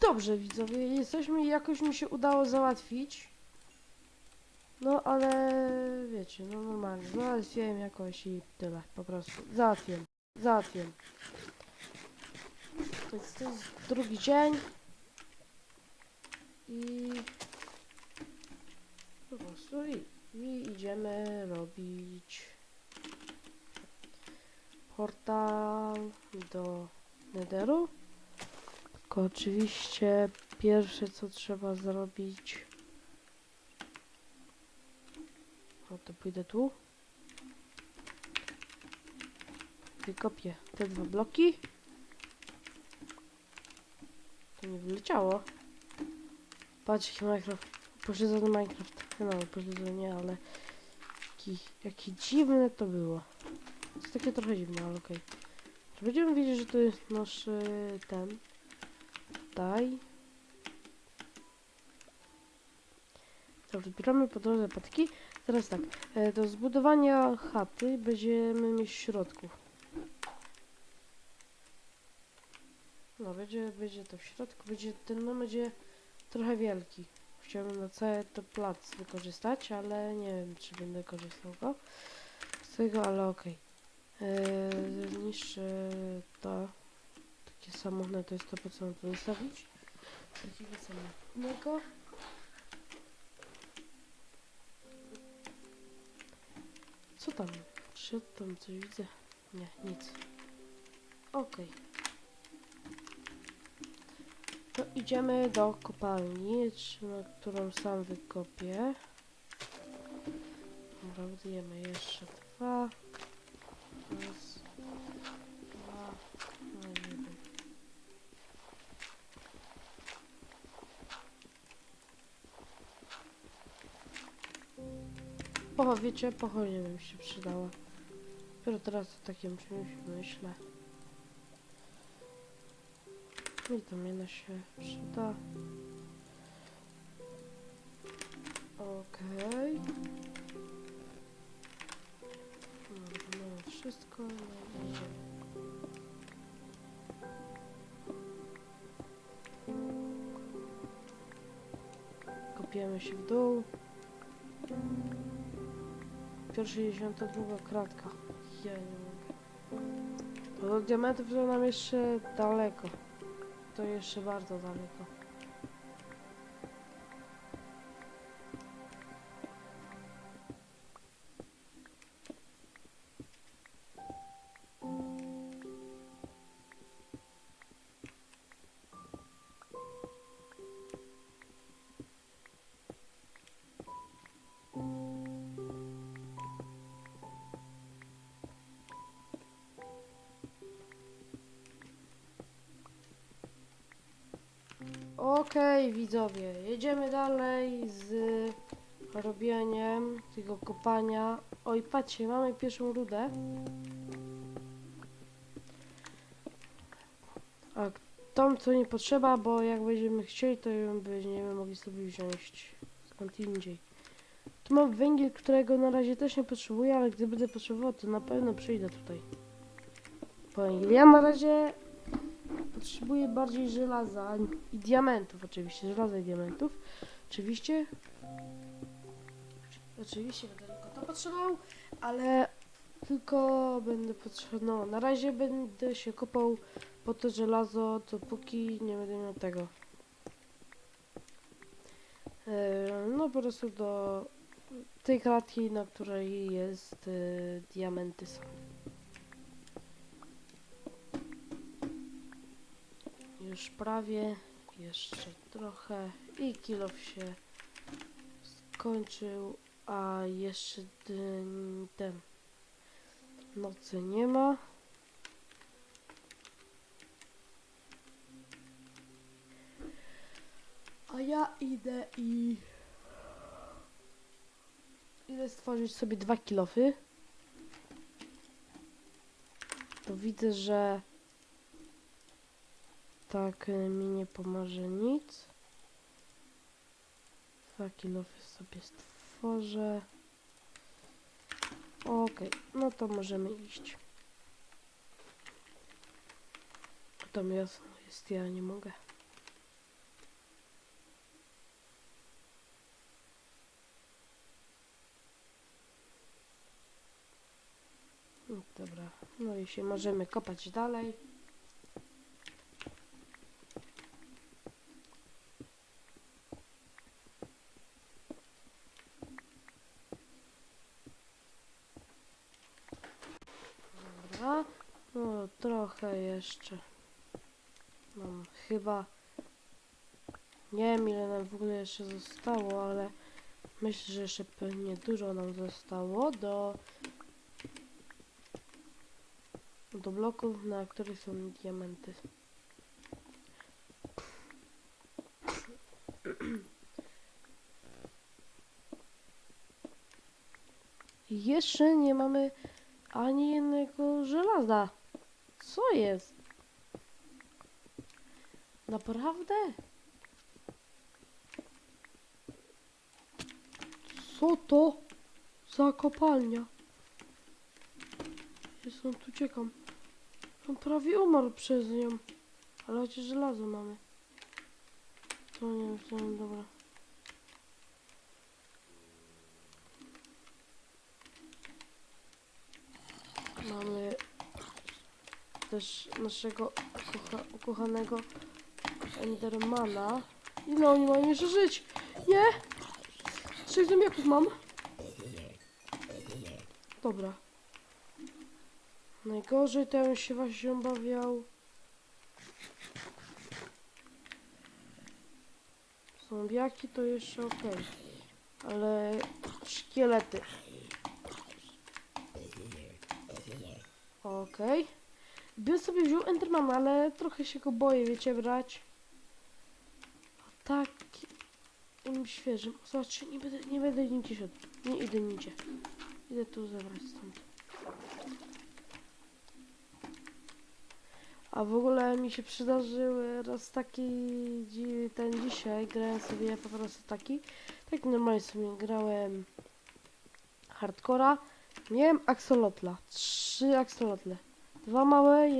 Dobrze, widzowie, jesteśmy, jakoś mi się udało załatwić. No, ale wiecie, no normalnie, załatwiłem jakoś i tyle, po prostu. Załatwiłem, załatwiłem. Więc to jest drugi dzień. I po prostu i, i idziemy robić portal do Netheru. Tylko oczywiście pierwsze co trzeba zrobić. O to pójdę tu. Wykopię te dwa bloki. To nie wyleciało. Patrz jaki Minecraft. Pośledzony Minecraft. No, pośledzony nie, ale jaki, dziwne to było. To jest takie trochę dziwne, ale okej. Czy będziemy wiedzieć, że to jest nasz e, ten tutaj. Dobrze, zbieramy po drodze patki. Teraz tak, e, do zbudowania chaty będziemy mieć w środku. No, będzie, będzie to w środku, będzie, ten dom będzie trochę wielki. Chciałbym na cały to plac wykorzystać, ale nie wiem, czy będę korzystał go z tego, ale okej. Okay. Zniszczę to. Takie samotne to jest to, po co mam to zostawić. Takiego samotnego. Co tam? Czy tam coś widzę? Nie, nic. Okej. To idziemy do kopalni, którą sam wykopię. Dobra, jeszcze dwa. Wiecie, pochodnie bym się przydała. Dopiero teraz o takim czymś myślę. I to mnie się przyda. Okej. Wszystko. No, idziemy. Kopiemy się w dół. Pierwsza 62 kratka. Ja nie mogę. Do diamentów to nam jeszcze daleko. To jeszcze bardzo daleko. Okej, widzowie, jedziemy dalej z robieniem tego kopania. Oj, patrzcie, mamy pierwszą rudę. A tą, co nie potrzeba, bo jak będziemy chcieli, to ją będziemy mogli sobie wziąć skąd indziej. Tu mam węgiel, którego na razie też nie potrzebuję, ale gdy będę potrzebował, to na pewno przyjdę tutaj. Po. Ja na razie Potrzebuję bardziej żelaza i diamentów oczywiście, żelaza i diamentów. Oczywiście. Oczywiście będę tylko to potrzebował, ale tylko będę potrzebował. No, na razie będę się kopał po to żelazo, dopóki nie będę miał tego. E, No po prostu do tej klatki, na której jest e, diamenty są. Już prawie, jeszcze trochę i kilof się skończył, a jeszcze ten nocy nie ma. A ja idę i idę stworzyć sobie dwa kilofy. Bo widzę, że tak y, mi nie pomoże nic. Taki lofy sobie stworzę. Okej, okay, no to możemy iść. Tam jasno jest, ja nie mogę. Dobra, no i się możemy kopać dalej. Trochę jeszcze. Mam chyba. Nie wiem ile nam w ogóle jeszcze zostało, ale myślę, że jeszcze pewnie dużo nam zostało do do bloków, na których są diamenty. Jeszcze nie mamy ani jednego żelaza. Co jest? Naprawdę? Co to za kopalnia? Jestem tu ciekam. On prawie umarł przez nią. Ale chociaż żelazo mamy. To nie wiem, to nie dobra. Mamy też naszego kocha ukochanego Endermana. Ile oni mają jeszcze żyć? Nie! Sześć zombiaków mam. Dobra. Najgorzej to ja bym się właśnie obawiał. Zombiaki to jeszcze ok. Ale szkielety. Okej. Bym sobie wziął Endermana, ale trochę się go boję, wiecie, brać. A tak świeżym. Zobaczcie, nie będę, nie będę nigdzie szedł. Nie idę nigdzie. Idę tu zabrać stąd. A w ogóle mi się przydarzył raz taki ten dzisiaj grałem sobie po prostu taki. Tak normalnie sobie grałem hardcora. Miałem axolotla. Trzy axolotle. Dwa małe,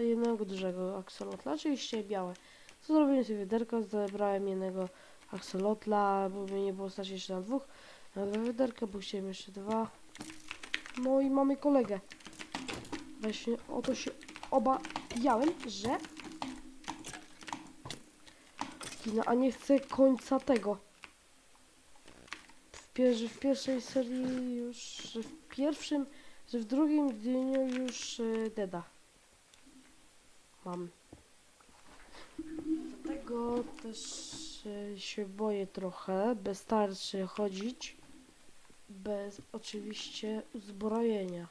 jednego dużego axolotla, oczywiście białe. Co zrobiłem sobie wiaderko, zebrałem jednego axolotla, bo mnie nie było stać jeszcze na dwóch. Na dwa wiaderka, bo chciałem jeszcze dwa. No i mamy kolegę. Właśnie o to się obawiałem, że no, a nie chcę końca tego. W, pier w pierwszej serii już, w pierwszym, że w drugim dniu już y, deda. Mam. Dlatego też y, się boję trochę, bez tarczy chodzić, bez oczywiście uzbrojenia.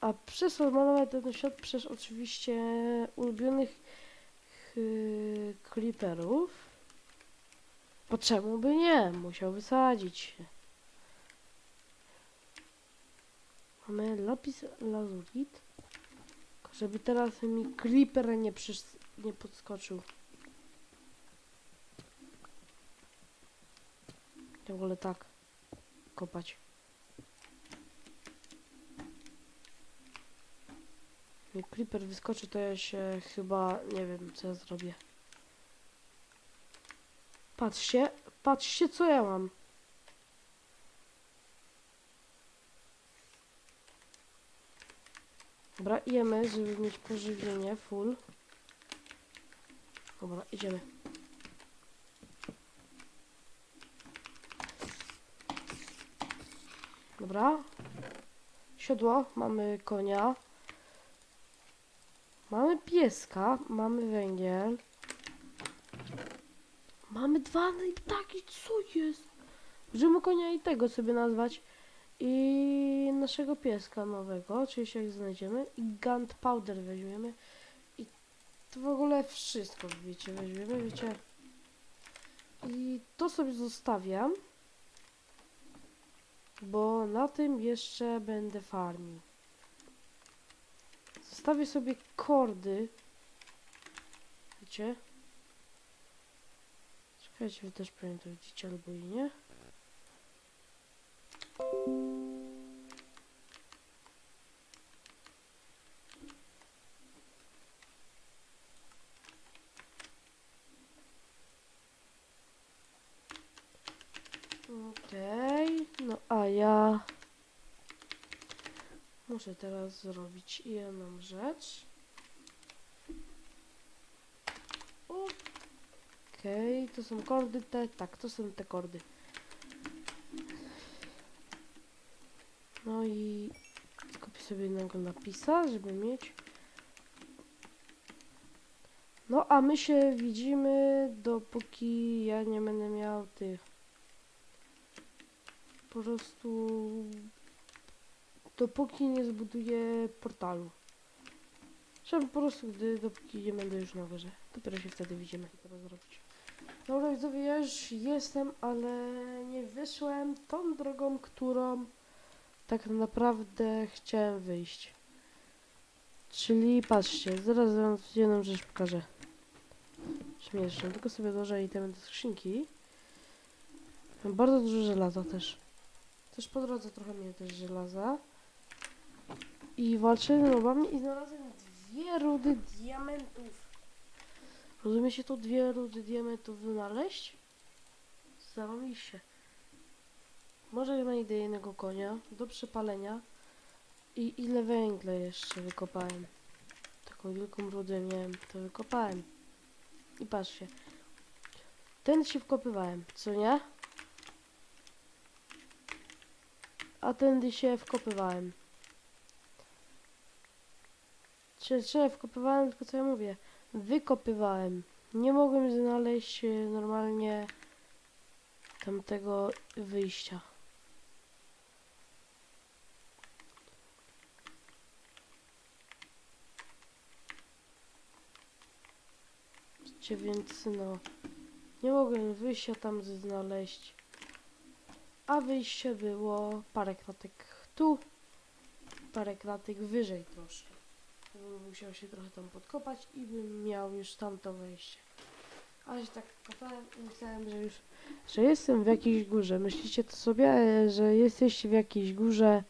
A przez malować ten świat przez oczywiście ulubionych yy, creeperów. Bo czemu by nie? Musiał wysadzić się. Mamy lapis lazurit. Żeby teraz mi creeper nie, nie podskoczył. W ogóle tak. Kopać. Jak creeper wyskoczy, to ja się chyba nie wiem, co ja zrobię. Patrzcie, patrzcie, co ja mam. Dobra, jemy, żeby mieć pożywienie full. Dobra, idziemy. Dobra. Siodło, mamy konia. Mamy pieska, mamy węgiel. Mamy dwa no i ptaki, co jest? Możemy konia i tego sobie nazwać. I naszego pieska nowego, oczywiście jak znajdziemy. I gunpowder weźmiemy. I to w ogóle wszystko, wiecie, weźmiemy, wiecie. I to sobie zostawiam. Bo na tym jeszcze będę farmił. Zostawię sobie kordy. Wiecie? Czekajcie, wy też pewnie to widzicie albo i nie. Okej, no a ja Muszę teraz zrobić jedną rzecz. Okej, to są kordy te. Tak, to są te kordy. No i kupię sobie jednego napisa, żeby mieć. No a my się widzimy dopóki ja nie będę miał tych po prostu dopóki nie zbuduję portalu. Żeby po prostu gdy dopóki nie będę już na górze. Dopiero się wtedy widzimy i to zrobić. Dobra widzowie, ja już jestem, ale nie wyszłem tą drogą, którą tak naprawdę chciałem wyjść. Czyli patrzcie, zaraz wam jedną rzecz pokażę. Śmieszne, tylko sobie dołożę itemy do skrzynki. Mam bardzo dużo żelaza też. Też po drodze trochę miałem też żelaza. I walczyłem z mobami i znalazłem dwie rudy diamentów. Rozumie się to dwie rudy diamentów wynaleźć? Zarobiście. Może znajdę jednego konia do przepalenia. I ile węgla jeszcze wykopałem. Taką wielką rudę miałem, to wykopałem. I patrzcie. Ten się wkopywałem, co nie? A tędy się wkopywałem. Czy, czy wkopywałem, tylko co ja mówię? Wykopywałem. Nie mogłem znaleźć e, normalnie tamtego wyjścia. Widzicie, więc no nie mogłem wyjścia tam znaleźć. A wyjście było parę klatek tu, parę klatek wyżej troszkę. Bym musiał się trochę tam podkopać i bym miał już tamto wejście. Ale się tak kopałem i myślałem, że już, że jestem w jakiejś górze. Myślicie to sobie, e, że jesteście w jakiejś górze?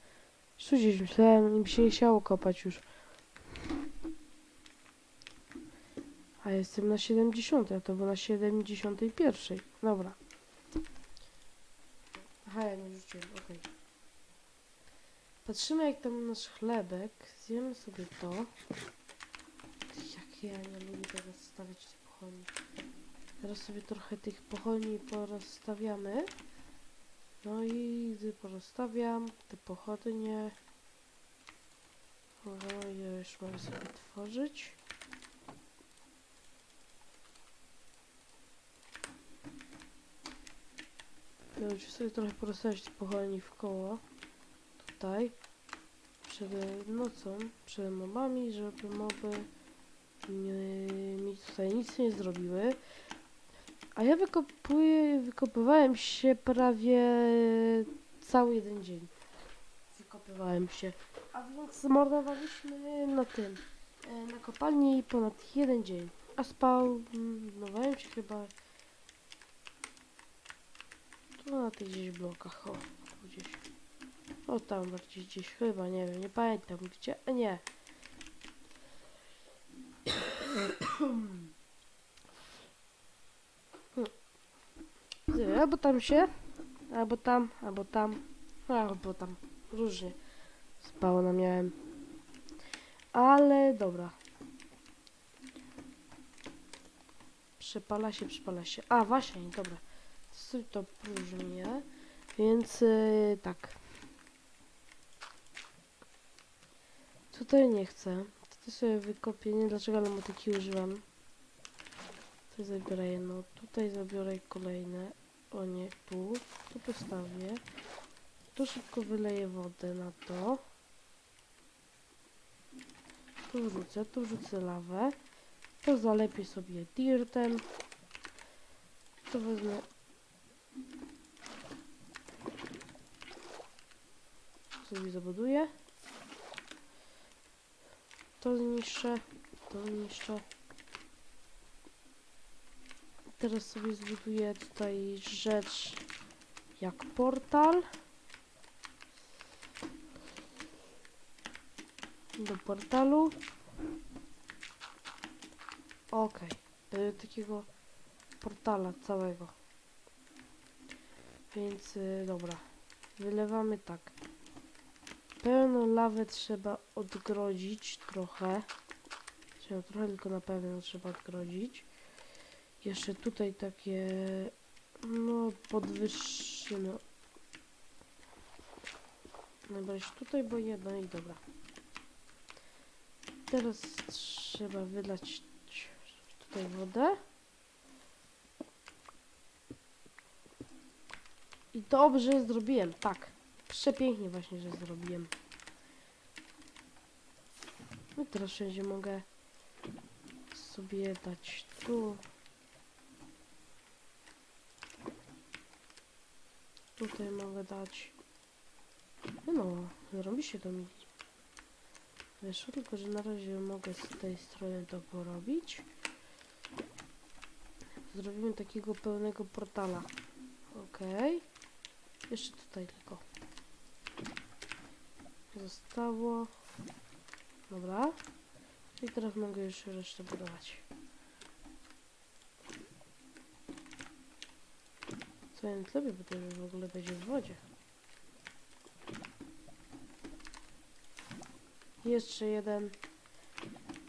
Już myślałem i się nie chciało kopać już. A jestem na 70, a to było na 71. Dobra. Aha, ja nie rzuciłem, okej. Patrzymy jak tam nasz chlebek. Zjemy sobie to. Jak ja nie lubię teraz stawiać tych pochodni. Teraz sobie trochę tych pochodni porozstawiamy. No i gdy porozstawiam te pochodnie. No ja już mogę sobie tworzyć. Już sobie trochę porozstawiać te pochodni w koło. Tutaj. Przed nocą, przed mobami, żeby moby nie, mi tutaj nic nie zrobiły. A ja wykopuję, wykopywałem się prawie cały jeden dzień. Wykopywałem się. A więc zmarnowaliśmy na tym, e, na kopalni ponad jeden dzień. A spał, mm, się chyba tu na tych gdzieś blokach, o, gdzieś. O, tam bardziej gdzieś, chyba, nie wiem, nie pamiętam gdzie, a nie. Albo tam się, albo tam, albo tam, albo tam, różnie spało na miałem. Ale dobra. Przepala się, przepala się. A, właśnie, dobra. Sobie to próżnię, więc yy, tak. Tutaj nie chcę. Tutaj sobie wykopię, nie dlaczego, ale motyki używam. Tutaj zabiorę jedno, tutaj zabiorę kolejne. O nie, tu. Tu postawię. Tu szybko wyleję wodę na to. Tu wrzucę, tu wrzucę lawę. To zalepię sobie dirtem. To wezmę sobie zabuduję. To zniszczę, to zniszczę. Teraz sobie zbuduję tutaj rzecz jak portal. Do portalu. Okej, okay. takiego portala całego. Więc y, dobra, wylewamy tak. Pewno lawę trzeba odgrodzić trochę. No trochę tylko na pewno trzeba odgrodzić. Jeszcze tutaj takie, no podwyższymy. Najbardziej tutaj, bo jedno i dobra. Teraz trzeba wylać tutaj wodę. I dobrze zrobiłem, tak. Przepięknie właśnie, że zrobiłem. No teraz wszędzie mogę sobie dać tu. Tutaj mogę dać. No, no zrobi się to mi. Wyszło tylko, że na razie mogę z tej strony to porobić. Zrobimy takiego pełnego portala. Okej. Jeszcze tutaj tylko. Zostało. Dobra. I teraz mogę już resztę budować. Co ja lepiej, bo to już w ogóle będzie w wodzie. Jeszcze jeden.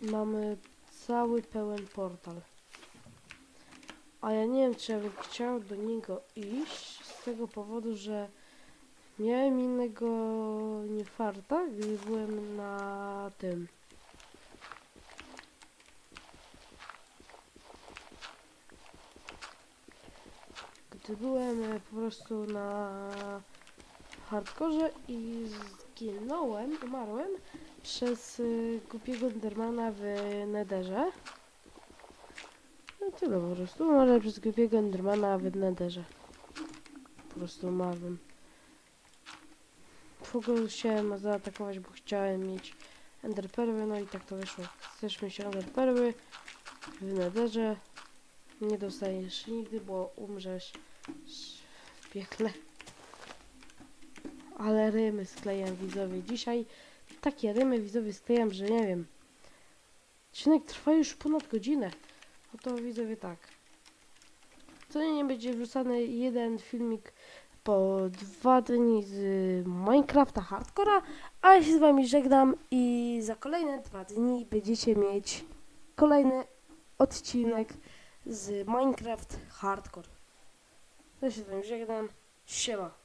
Mamy cały pełen portal. A ja nie wiem, czy ja bym chciał do niego iść z tego powodu, że miałem innego niefarta, gdy byłem na tym. Gdy byłem e, po prostu na hardkorze i zginąłem, umarłem przez y, głupiego Endermana w Nederze. No tyle po prostu, umarłem przez głupiego Endermana w Nederze. Po prostu umarłem. Ogóle chciałem zaatakować, bo chciałem mieć enderperły, no i tak to wyszło. Chcesz mieć enderperły w Nederze, nie dostaniesz nigdy, bo umrzesz w piekle. Ale rymy sklejam widzowie. Dzisiaj takie rymy widzowie sklejam, że nie wiem. Odcinek trwa już ponad godzinę. No to widzowie tak. Co nie będzie wrzucany jeden filmik po dwa dni z Minecrafta Hardcora, a ja się z wami żegnam i za kolejne dwa dni będziecie mieć kolejny odcinek z Minecraft Hardcore. Ja się z wami żegnam. Siema.